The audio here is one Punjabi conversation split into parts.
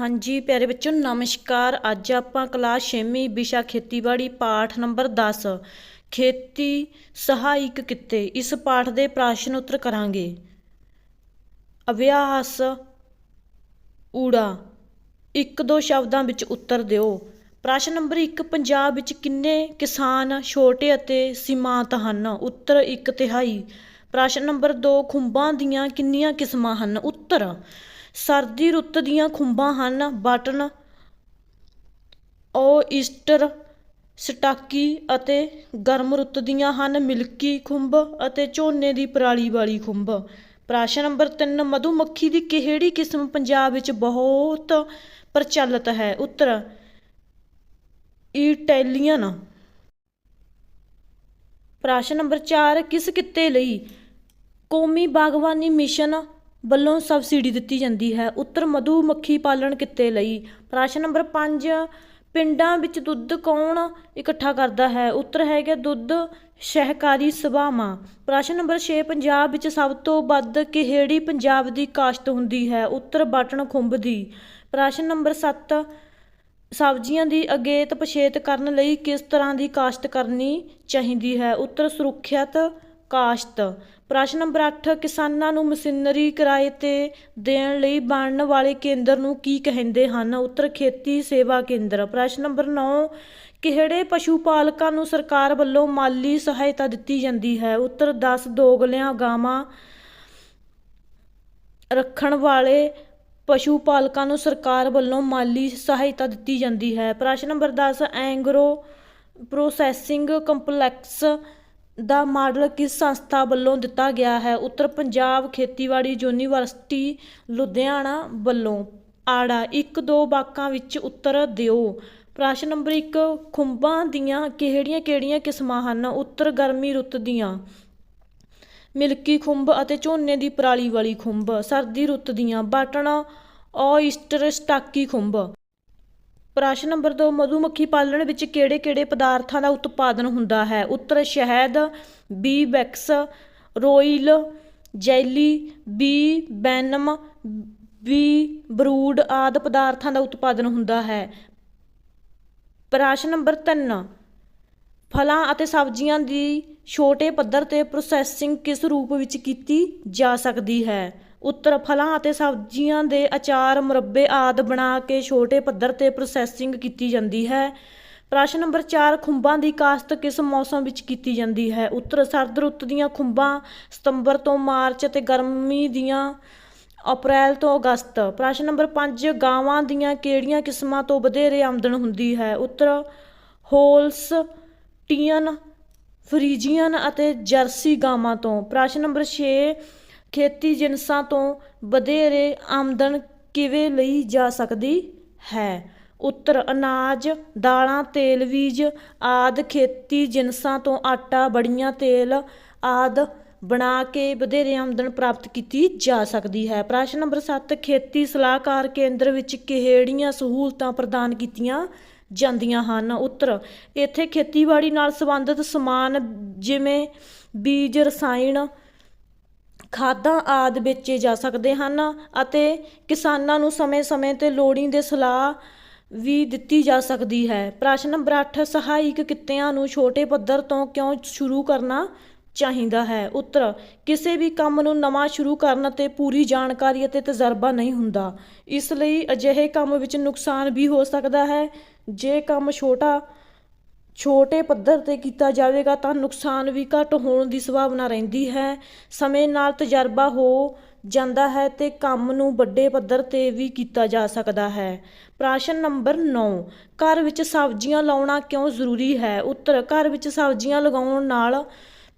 ਹਾਂਜੀ, ਪਿਆਰੇ ਬੱਚਿਓ, ਨਮਸਕਾਰ। ਅੱਜ ਆਪਾਂ ਕਲਾਸ 6ਵੀਂ ਵਿਸ਼ਾ ਖੇਤੀਬਾੜੀ ਪਾਠ ਨੰਬਰ 10 ਖੇਤੀ ਸਹਾਇਕ ਕਿੱਤੇ। ਇਸ ਪਾਠ ਦੇ ਪ੍ਰਸ਼ਨ ਉੱਤਰ ਕਰਾਂਗੇ। ਅਭਿਆਸ, ਊੜਾ। ਇੱਕ ਦੋ ਸ਼ਬਦਾਂ ਵਿੱਚ ਉੱਤਰ ਦਿਓ। ਪ੍ਰਸ਼ਨ ਨੰਬਰ 1 ਪੰਜਾਬ ਵਿੱਚ ਕਿੰਨੇ ਕਿਸਾਨ ਛੋਟੇ ਅਤੇ ਸੀਮਾਂਤ ਹਨ? ਉੱਤਰ ਇੱਕ ਤਿਹਾਈ। ਪ੍ਰਸ਼ਨ ਨੰਬਰ 2 ਖੁੰਬਾਂ ਦੀਆਂ ਕਿੰਨੀਆਂ ਕਿਸਮਾਂ ਹਨ? ਉੱਤਰ। ਸਰਦੀ ਰੁੱਤ ਦੀਆਂ ਖੁੰਬਾਂ ਹਨ, ਬਟਨ, ਓਇਸਟਰ, ਸਟਾਕੀ ਅਤੇ ਗਰਮ ਰੁੱਤ ਦੀਆਂ ਹਨ, ਮਿਲਕੀ ਖੁੰਬ ਅਤੇ ਝੋਨੇ ਦੀ ਪਰਾਲੀ ਵਾਲੀ ਖੁੰਬ। ਪ੍ਰਸ਼ਨ ਨੰਬਰ 3 ਮਧੂਮੱਖੀ ਦੀ ਕਿਹੜੀ ਕਿਸਮ ਪੰਜਾਬ ਵਿੱਚ ਬਹੁਤ ਪ੍ਰਚਲਿਤ ਹੈ? ਉੱਤਰ, ਇਟੈਲੀਅਨ। ਪ੍ਰਸ਼ਨ ਨੰਬਰ 4 ਕਿਸ ਕਿੱਤੇ ਲਈ ਕੌਮੀ ਬਾਗਬਾਨੀ ਮਿਸ਼ਨ ਵੱਲੋਂ ਸਬਸਿਡੀ ਦਿੱਤੀ ਜਾਂਦੀ ਹੈ। ਉੱਤਰ ਮਧੂ ਮੱਖੀ ਪਾਲਣ ਕਿੱਤੇ ਲਈ ਪ੍ਰਸ਼ਨ ਨੰਬਰ 5 ਪਿੰਡਾਂ ਵਿੱਚ ਦੁੱਧ ਕੌਣ ਇਕੱਠਾ ਕਰਦਾ ਹੈ? ਉੱਤਰ ਹੈਗਾ ਦੁੱਧ ਸਹਿਕਾਰੀ ਸਭਾਵਾਂ। ਪ੍ਰਸ਼ਨ ਨੰਬਰ 6 ਪੰਜਾਬ ਵਿੱਚ ਸਭ ਤੋਂ ਵੱਧ ਕਿਹੜੀ ਪੰਜਾਬ ਦੀ ਕਾਸ਼ਤ ਹੁੰਦੀ ਹੈ? ਉੱਤਰ ਬਟਨ ਖੁੰਭ ਦੀ। ਪ੍ਰਸ਼ਨ ਨੰਬਰ 7 ਸਬਜ਼ੀਆਂ ਦੀ ਅਗੇਤ ਪਛੇਤ ਕਰਨ ਲਈ ਕਿਸ ਤਰ੍ਹਾਂ ਦੀ ਕਾਸ਼ਤ ਕਰਨੀ ਚਾਹੀਦੀ ਹੈ? ਉੱਤਰ ਸੁਰੱਖਿਅਤ ਕਾਸ਼ਤ। ਪ੍ਰਸ਼ਨ ਨੰਬਰ 8 ਕਿਸਾਨਾਂ ਨੂੰ ਮਸ਼ੀਨਰੀ ਕਿਰਾਏ ਤੇ ਦੇਣ ਲਈ ਬਣਨ ਵਾਲੇ ਕੇਂਦਰ ਨੂੰ ਕੀ ਕਹਿੰਦੇ ਹਨ? ਉੱਤਰ, ਖੇਤੀ ਸੇਵਾ ਕੇਂਦਰ। ਪ੍ਰਸ਼ਨ ਨੰਬਰ 9 ਕਿਹੜੇ ਪਸ਼ੂ ਪਾਲਕਾਂ ਨੂੰ ਸਰਕਾਰ ਵੱਲੋਂ ਮਾਲੀ ਸਹਾਇਤਾ ਦਿੱਤੀ ਜਾਂਦੀ ਹੈ? ਉੱਤਰ 10 ਦੋਗਲਿਆਂ ਗਾਵਾਂ ਰੱਖਣ ਵਾਲੇ ਪਸ਼ੂ ਪਾਲਕਾਂ ਨੂੰ ਸਰਕਾਰ ਵੱਲੋਂ ਮਾਲੀ ਸਹਾਇਤਾ ਦਿੱਤੀ ਜਾਂਦੀ ਹੈ। ਪ੍ਰਸ਼ਨ ਨੰਬਰ 10 ਐਂਗਰੋ ਪ੍ਰੋਸੈਸਿੰਗ ਕੰਪਲੈਕਸ ਦਾ ਮਾਡਲ ਕਿਸ ਸੰਸਥਾ ਵੱਲੋਂ ਦਿੱਤਾ ਗਿਆ ਹੈ? ਉੱਤਰ ਪੰਜਾਬ ਖੇਤੀਬਾੜੀ ਯੂਨੀਵਰਸਿਟੀ, ਲੁਧਿਆਣਾ ਵੱਲੋਂ। ਆੜਾ, ਇੱਕ ਦੋ ਵਾਕਾਂ ਵਿੱਚ ਉੱਤਰ ਦਿਓ। ਪ੍ਰਸ਼ਨ ਨੰਬਰ 1 ਖੁੰਬਾਂ ਦੀਆਂ ਕਿਹੜੀਆਂ ਕਿਹੜੀਆਂ ਕਿਸਮਾਂ ਹਨ? ਉੱਤਰ, ਗਰਮੀ ਰੁੱਤ ਦੀਆਂ। ਮਿਲਕੀ ਖੁੰਬ ਅਤੇ ਝੋਨੇ ਦੀ ਪਰਾਲੀ ਵਾਲੀ ਖੁੰਬ। ਸਰਦੀ ਰੁੱਤ ਦੀਆਂ। ਬਟਨ ਓਇਸਟਰ, ਸਟਾਕੀ ਖੁੰਬ। ਪ੍ਰਸ਼ਨ ਨੰਬਰ 2 ਮਧੂਮੱਖੀ ਪਾਲਣ ਵਿੱਚ ਕਿਹੜੇ-ਕਿਹੜੇ ਪਦਾਰਥਾਂ ਦਾ ਉਤਪਾਦਨ ਹੁੰਦਾ ਹੈ? ਉੱਤਰ, ਸ਼ਹਿਦ bee wax royal, jelly, bee, venom, bee, brood ਆਦਿ ਪਦਾਰਥਾਂ ਦਾ ਉਤਪਾਦਨ ਹੁੰਦਾ ਹੈ। ਪ੍ਰਸ਼ਨ ਨੰਬਰ 3 ਫਲਾਂ ਅਤੇ ਸਬਜ਼ੀਆਂ ਦੀ ਛੋਟੇ ਪੱਧਰ ਤੇ ਪ੍ਰੋਸੈਸਿੰਗ ਕਿਸ ਰੂਪ ਵਿੱਚ ਕੀਤੀ ਜਾ ਸਕਦੀ ਹੈ? ਉੱਤਰ ਫਲਾਂ ਅਤੇ ਸਬਜ਼ੀਆਂ ਦੇ ਅਚਾਰ, ਮੁਰੱਬੇ ਆਦਿ ਬਣਾ ਕੇ ਛੋਟੇ ਪੱਧਰ ਤੇ ਪ੍ਰੋਸੈਸਿੰਗ ਕੀਤੀ ਜਾਂਦੀ ਹੈ। ਪ੍ਰਸ਼ਨ ਨੰਬਰ 4 ਖੁੰਬਾਂ ਦੀ ਕਾਸ਼ਤ ਕਿਸ ਮੌਸਮ ਵਿੱਚ ਕੀਤੀ ਜਾਂਦੀ ਹੈ? ਉੱਤਰ, ਸਰਦ ਰੁੱਤ ਦੀਆਂ ਖੁੰਬਾਂ ਸਤੰਬਰ ਤੋਂ ਮਾਰਚ ਅਤੇ ਗਰਮੀ ਦੀਆਂ ਅਪ੍ਰੈਲ ਤੋਂ ਅਗਸਤ। ਪ੍ਰਸ਼ਨ ਨੰਬਰ 5 ਗਾਵਾਂ ਦੀਆਂ ਕਿਹੜੀਆਂ ਕਿਸਮਾਂ ਤੋਂ ਵਧੇਰੇ ਆਮਦਨ ਹੁੰਦੀ ਹੈ? ਉੱਤਰ, ਹੋਲਸ, ਟੀਅਨ, ਫਰੀਜੀਅਨ ਅਤੇ ਜਰਸੀ ਗਾਵਾਂ ਤੋਂ। ਪ੍ਰਸ਼ਨ ਨੰਬਰ 6 ਖੇਤੀ ਜਿਨਸਾਂ ਤੋਂ ਵਧੇਰੇ ਆਮਦਨ ਕਿਵੇਂ ਲਈ ਜਾ ਸਕਦੀ ਹੈ? ਉੱਤਰ, ਅਨਾਜ, ਦਾਲਾਂ, ਤੇਲ, ਬੀਜ ਆਦਿ। ਖੇਤੀ ਜਿਨਸਾਂ ਤੋਂ ਆਟਾ, ਬੜੀਆਂ, ਤੇਲ ਆਦਿ ਬਣਾ ਕੇ ਵਧੇਰੇ ਆਮਦਨ ਪ੍ਰਾਪਤ ਕੀਤੀ ਜਾ ਸਕਦੀ ਹੈ। ਪ੍ਰਸ਼ਨ ਨੰਬਰ 7 ਖੇਤੀ ਸਲਾਹਕਾਰ ਕੇਂਦਰ ਵਿੱਚ ਕਿਹੜੀਆਂ ਸਹੂਲਤਾਂ ਪ੍ਰਦਾਨ ਕੀਤੀਆਂ ਜਾਂਦੀਆਂ ਹਨ? ਉੱਤਰ, ਇੱਥੇ ਖੇਤੀਬਾੜੀ ਨਾਲ ਸੰਬੰਧਿਤ ਸਮਾਨ ਜਿਵੇਂ ਬੀਜ, ਰਸਾਇਣ ਖਾਦਾਂ ਆਦਿ ਵੇਚੇ ਜਾ ਸਕਦੇ ਹਨ ਅਤੇ ਕਿਸਾਨਾਂ ਨੂੰ ਸਮੇਂ-ਸਮੇਂ ਤੇ ਲੋੜੀਂਦੇ ਸਲਾਹ ਵੀ ਦਿੱਤੀ ਜਾ ਸਕਦੀ ਹੈ। ਪ੍ਰਸ਼ਨ ਨੰਬਰ 8 ਸਹਾਇਕ ਕਿੱਤਿਆਂ ਨੂੰ ਛੋਟੇ ਪੱਧਰ ਤੋਂ ਕਿਉਂ ਸ਼ੁਰੂ ਕਰਨਾ ਚਾਹੀਦਾ ਹੈ? ਉੱਤਰ, ਕਿਸੇ ਵੀ ਕੰਮ ਨੂੰ ਨਵਾਂ ਸ਼ੁਰੂ ਕਰਨ ਤੇ ਪੂਰੀ ਜਾਣਕਾਰੀ ਅਤੇ ਤਜਰਬਾ ਨਹੀਂ ਹੁੰਦਾ। ਇਸ ਲਈ ਅਜਿਹੇ ਕੰਮ ਵਿੱਚ ਨੁਕਸਾਨ ਵੀ ਹੋ ਸਕਦਾ ਹੈ। ਜੇ ਕੰਮ ਛੋਟਾ ਛੋਟੇ ਪੱਧਰ ਤੇ ਕੀਤਾ ਜਾਵੇਗਾ ਤਾਂ ਨੁਕਸਾਨ ਵੀ ਘੱਟ ਹੋਣ ਦੀ ਸੰਭਾਵਨਾ ਰਹਿੰਦੀ ਹੈ। ਸਮੇਂ ਨਾਲ ਤਜਰਬਾ ਹੋ ਜਾਂਦਾ ਹੈ ਤੇ ਕੰਮ ਨੂੰ ਵੱਡੇ ਪੱਧਰ ਤੇ ਵੀ ਕੀਤਾ ਜਾ ਸਕਦਾ ਹੈ। ਪ੍ਰਸ਼ਨ ਨੰਬਰ 9 ਘਰ ਵਿੱਚ ਸਬਜ਼ੀਆਂ ਲਾਉਣਾ ਕਿਉਂ ਜ਼ਰੂਰੀ ਹੈ? ਉੱਤਰ, ਘਰ ਵਿੱਚ ਸਬਜ਼ੀਆਂ ਲਗਾਉਣ ਨਾਲ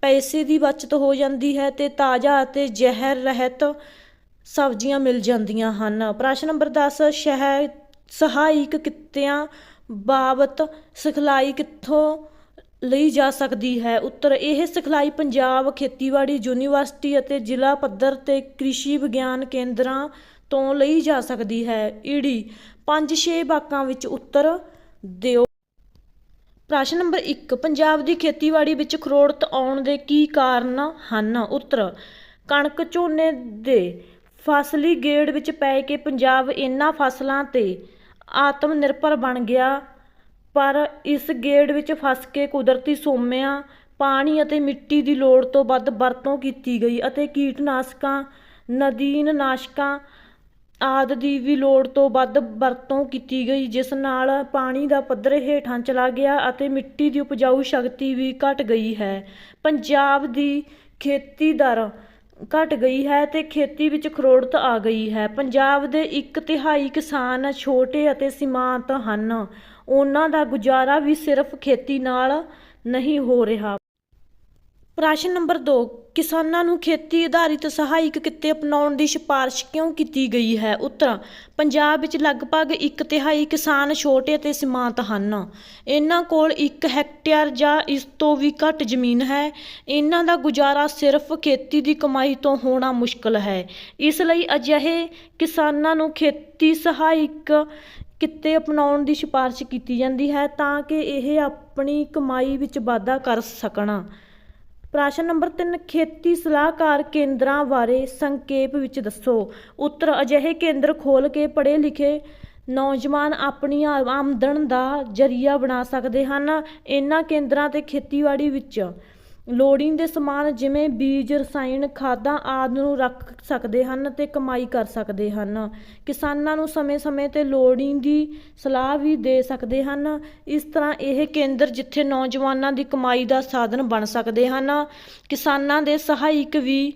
ਪੈਸੇ ਦੀ ਬਚਤ ਹੋ ਜਾਂਦੀ ਹੈ ਤੇ ਤਾਜ਼ਾ ਅਤੇ ਜ਼ਹਿਰ ਰਹਿਤ ਸਬਜ਼ੀਆਂ ਮਿਲ ਜਾਂਦੀਆਂ ਹਨ। ਪ੍ਰਸ਼ਨ ਨੰਬਰ 10 ਸ਼ਹਿ ਸਹਾਇਕ ਕਿੱਤਿਆਂ ਬਾਬਤ ਸਿਖਲਾਈ ਕਿੱਥੋਂ ਲਈ ਜਾ ਸਕਦੀ ਹੈ? ਉੱਤਰ, ਇਹ ਸਿਖਲਾਈ ਪੰਜਾਬ, ਖੇਤੀਬਾੜੀ, ਯੂਨੀਵਰਸਿਟੀ ਅਤੇ ਜ਼ਿਲ੍ਹਾ ਪੱਧਰ ਤੇ ਕ੍ਰਿਸ਼ੀ ਵਿਗਿਆਨ ਕੇਂਦਰਾਂ ਤੋਂ ਲਈ ਜਾ ਸਕਦੀ ਹੈ। ਈੜੀ 5-6 ਵਾਕਾਂ ਵਿੱਚ ਉੱਤਰ ਦਿਓ। ਪ੍ਰਸ਼ਨ ਨੰਬਰ 1 ਪੰਜਾਬ ਦੀ ਖੇਤੀਬਾੜੀ ਵਿੱਚ ਖਰੋੜਤ ਆਉਣ ਦੇ ਕੀ ਕਾਰਨ ਹਨ? ਉੱਤਰ, ਕਣਕ ਝੋਨੇ ਦੇ ਫਸਲੀ ਗੇੜ ਵਿੱਚ ਪੈ ਕੇ ਪੰਜਾਬ ਇਹਨਾਂ ਫਸਲਾਂ 'ਤੇ ਆਤਮ ਨਿਰਭਰ ਬਣ ਗਿਆ। ਪਰ ਇਸ ਗੇੜ ਵਿੱਚ ਫਸ ਕੇ ਕੁਦਰਤੀ ਸੋਮਿਆਂ, ਪਾਣੀ ਅਤੇ ਮਿੱਟੀ ਦੀ ਲੋੜ ਤੋਂ ਵੱਧ ਵਰਤੋਂ ਕੀਤੀ ਗਈ ਅਤੇ ਕੀਟਨਾਸ਼ਕਾਂ, ਨਦੀਨ ਨਾਸ਼ਕਾਂ ਆਦਿ ਦੀ ਵੀ ਲੋੜ ਤੋਂ ਵੱਧ ਵਰਤੋਂ ਕੀਤੀ ਗਈ, ਜਿਸ ਨਾਲ ਪਾਣੀ ਦਾ ਪੱਧਰ ਹੇਠਾਂ ਚਲਾ ਗਿਆ ਅਤੇ ਮਿੱਟੀ ਦੀ ਉਪਜਾਊ ਸ਼ਕਤੀ ਵੀ ਘਟ ਗਈ ਹੈ। ਪੰਜਾਬ ਦੀ ਖੇਤੀ ਦਰ ਘਟ ਗਈ ਹੈ ਅਤੇ ਖੇਤੀ ਵਿੱਚ ਖਰੋੜਤ ਆ ਗਈ ਹੈ। ਪੰਜਾਬ ਦੇ ਇੱਕ ਤਿਹਾਈ ਕਿਸਾਨ ਛੋਟੇ ਅਤੇ ਸੀਮਾਂਤ ਹਨ। ਉਹਨਾਂ ਦਾ ਗੁਜ਼ਾਰਾ ਵੀ ਸਿਰਫ ਖੇਤੀ ਨਾਲ ਨਹੀਂ ਹੋ ਰਿਹਾ। ਪ੍ਰਸ਼ਨ ਨੰਬਰ 2 ਕਿਸਾਨਾਂ ਨੂੰ ਖੇਤੀ ਆਧਾਰਿਤ ਸਹਾਇਕ ਕਿੱਤੇ ਅਪਣਾਉਣ ਦੀ ਸਿਫਾਰਿਸ਼ ਕਿਉਂ ਕੀਤੀ ਗਈ ਹੈ? ਉੱਤਰ, ਪੰਜਾਬ ਵਿੱਚ ਲਗਭਗ ਇੱਕ ਤਿਹਾਈ ਕਿਸਾਨ ਛੋਟੇ ਅਤੇ ਸੀਮਾਂਤ ਹਨ। ਇਹਨਾਂ ਕੋਲ 1 ਹੈਕਟੇਅਰ ਜਾਂ ਇਸ ਤੋਂ ਵੀ ਘੱਟ ਜ਼ਮੀਨ ਹੈ। ਇਹਨਾਂ ਦਾ ਗੁਜ਼ਾਰਾ ਸਿਰਫ ਖੇਤੀ ਦੀ ਕਮਾਈ ਤੋਂ ਹੋਣਾ ਮੁਸ਼ਕਲ ਹੈ। ਇਸ ਲਈ ਅਜਿਹੇ ਕਿਸਾਨਾਂ ਨੂੰ ਖੇਤੀ ਸਹਾਇਕ ਕਿੱਤੇ ਅਪਣਾਉਣ ਦੀ ਸਿਫਾਰਿਸ਼ ਕੀਤੀ ਜਾਂਦੀ ਹੈ ਤਾਂ ਕਿ ਇਹ ਆਪਣੀ ਕਮਾਈ ਵਿੱਚ ਵਾਧਾ ਕਰ ਸਕਣ। ਪ੍ਰਸ਼ਨ ਨੰਬਰ 3 ਖੇਤੀ ਸਲਾਹਕਾਰ ਕੇਂਦਰਾਂ ਬਾਰੇ ਸੰਖੇਪ ਵਿੱਚ ਦੱਸੋ। ਉੱਤਰ, ਅਜਿਹੇ ਕੇਂਦਰ ਖੋਲ੍ਹ ਕੇ ਪੜ੍ਹੇ ਲਿਖੇ ਨੌਜਵਾਨ ਆਪਣੀ ਆਮਦਨ ਦਾ ਜ਼ਰੀਆ ਬਣਾ ਸਕਦੇ ਹਨ। ਇਹਨਾਂ ਕੇਂਦਰਾਂ ਤੇ ਖੇਤੀਬਾੜੀ ਵਿੱਚ ਲੋੜੀਂਦੇ ਸਮਾਨ ਜਿਵੇਂ ਬੀਜ, ਰਸਾਇਣ, ਖਾਦਾਂ ਆਦਿ ਨੂੰ ਰੱਖ ਸਕਦੇ ਹਨ ਅਤੇ ਕਮਾਈ ਕਰ ਸਕਦੇ ਹਨ। ਕਿਸਾਨਾਂ ਨੂੰ ਸਮੇਂ-ਸਮੇਂ ਤੇ ਲੋੜੀਂਦੀ ਸਲਾਹ ਵੀ ਦੇ ਸਕਦੇ ਹਨ। ਇਸ ਤਰ੍ਹਾਂ ਇਹ ਕੇਂਦਰ ਜਿੱਥੇ ਨੌਜਵਾਨਾਂ ਦੀ ਕਮਾਈ ਦਾ ਸਾਧਨ ਬਣ ਸਕਦੇ ਹਨ, ਕਿਸਾਨਾਂ ਦੇ ਸਹਾਇਕ ਵੀ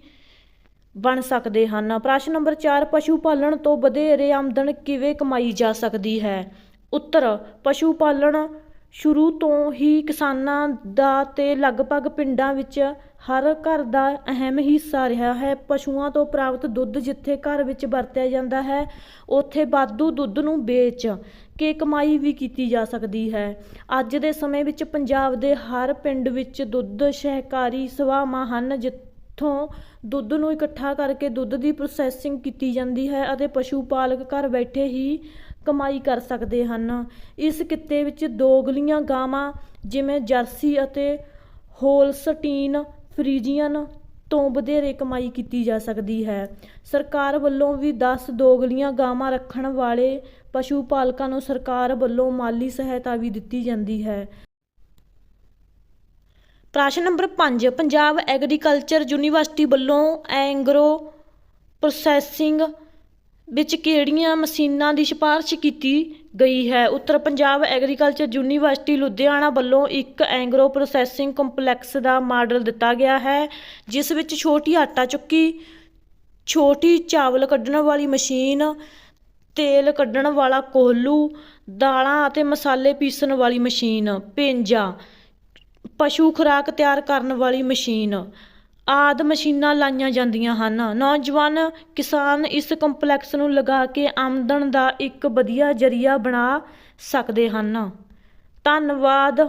ਬਣ ਸਕਦੇ ਹਨ। ਪ੍ਰਸ਼ਨ ਨੰਬਰ 4 ਪਸ਼ੂ ਪਾਲਣ ਤੋਂ ਵਧੇਰੇ ਆਮਦਨ ਕਿਵੇਂ ਕਮਾਈ ਜਾ ਸਕਦੀ ਹੈ? ਉੱਤਰ, ਪਸ਼ੂ ਪਾਲਣ ਸ਼ੁਰੂ ਤੋਂ ਹੀ ਕਿਸਾਨਾਂ ਦਾ ਅਤੇ ਲਗਭਗ ਪਿੰਡਾਂ ਵਿੱਚ ਹਰ ਘਰ ਦਾ ਅਹਿਮ ਹਿੱਸਾ ਰਿਹਾ ਹੈ। ਪਸ਼ੂਆਂ ਤੋਂ ਪ੍ਰਾਪਤ ਦੁੱਧ ਜਿੱਥੇ ਘਰ ਵਿੱਚ ਵਰਤਿਆ ਜਾਂਦਾ ਹੈ, ਉੱਥੇ ਵਾਧੂ ਦੁੱਧ ਨੂੰ ਵੇਚ ਕੇ ਕਮਾਈ ਵੀ ਕੀਤੀ ਜਾ ਸਕਦੀ ਹੈ। ਅੱਜ ਦੇ ਸਮੇਂ ਵਿੱਚ ਪੰਜਾਬ ਦੇ ਹਰ ਪਿੰਡ ਵਿੱਚ ਦੁੱਧ ਸਹਿਕਾਰੀ ਸਭਾਵਾਂ ਹਨ, ਜਿੱਥੋਂ ਦੁੱਧ ਨੂੰ ਇਕੱਠਾ ਕਰਕੇ ਦੁੱਧ ਦੀ ਪ੍ਰੋਸੈਸਿੰਗ ਕੀਤੀ ਜਾਂਦੀ ਹੈ ਅਤੇ ਪਸ਼ੂ ਪਾਲਕ ਘਰ ਬੈਠੇ ਹੀ ਕਮਾਈ ਕਰ ਸਕਦੇ ਹਨ। ਇਸ ਕਿੱਤੇ ਵਿੱਚ ਦੋਗਲੀਆਂ ਗਾਵਾਂ, ਜਿਵੇਂ ਜਰਸੀ ਅਤੇ ਹੋਲਸਟੀਨ ਫਰੀਜੀਅਨ, ਤੋਂ ਵਧੇਰੇ ਕਮਾਈ ਕੀਤੀ ਜਾ ਸਕਦੀ ਹੈ। ਸਰਕਾਰ ਵੱਲੋਂ ਵੀ 10 ਦੋਗਲੀਆਂ ਗਾਵਾਂ ਰੱਖਣ ਵਾਲੇ ਪਸ਼ੂ ਪਾਲਕਾਂ ਨੂੰ ਸਰਕਾਰ ਵੱਲੋਂ ਮਾਲੀ ਸਹਾਇਤਾ ਵੀ ਦਿੱਤੀ ਜਾਂਦੀ ਹੈ। ਪ੍ਰਸ਼ਨ ਨੰਬਰ 5 ਪੰਜਾਬ ਐਗਰੀਕਲਚਰ ਯੂਨੀਵਰਸਿਟੀ ਵੱਲੋਂ ਐਂਗਰੋ ਪ੍ਰੋਸੈਸਿੰਗ ਵਿੱਚ ਕਿਹੜੀਆਂ ਮਸ਼ੀਨਾਂ ਦੀ ਸਿਫਾਰਸ਼ ਕੀਤੀ ਗਈ ਹੈ? ਉੱਤਰ ਪੰਜਾਬ ਐਗਰੀਕਲਚਰ ਯੂਨੀਵਰਸਿਟੀ ਲੁਧਿਆਣਾ ਵੱਲੋਂ ਇੱਕ ਐਂਗਰੋ ਪ੍ਰੋਸੈਸਿੰਗ ਕੰਪਲੈਕਸ ਦਾ ਮਾਡਲ ਦਿੱਤਾ ਗਿਆ ਹੈ, ਜਿਸ ਵਿੱਚ ਛੋਟੀ ਆਟਾ ਚੁੱਕੀ, ਛੋਟੀ ਚਾਵਲ ਕੱਢਣ ਵਾਲੀ ਮਸ਼ੀਨ, ਤੇਲ ਕੱਢਣ ਵਾਲਾ ਕੋਹਲੂ, ਦਾਲਾਂ ਅਤੇ ਮਸਾਲੇ ਪੀਸਣ ਵਾਲੀ ਮਸ਼ੀਨ, ਪੇਂਜਾ, ਪਸ਼ੂ ਖੁਰਾਕ ਤਿਆਰ ਕਰਨ ਵਾਲੀ ਮਸ਼ੀਨ ਆਦਿ ਮਸ਼ੀਨਾਂ ਲਾਈਆਂ ਜਾਂਦੀਆਂ ਹਨ। ਨੌਜਵਾਨ ਕਿਸਾਨ ਇਸ ਕੰਪਲੈਕਸ ਨੂੰ ਲਗਾ ਕੇ ਆਮਦਨ ਦਾ ਇੱਕ ਵਧੀਆ ਜ਼ਰੀਆ ਬਣਾ ਸਕਦੇ ਹਨ। ਧੰਨਵਾਦ।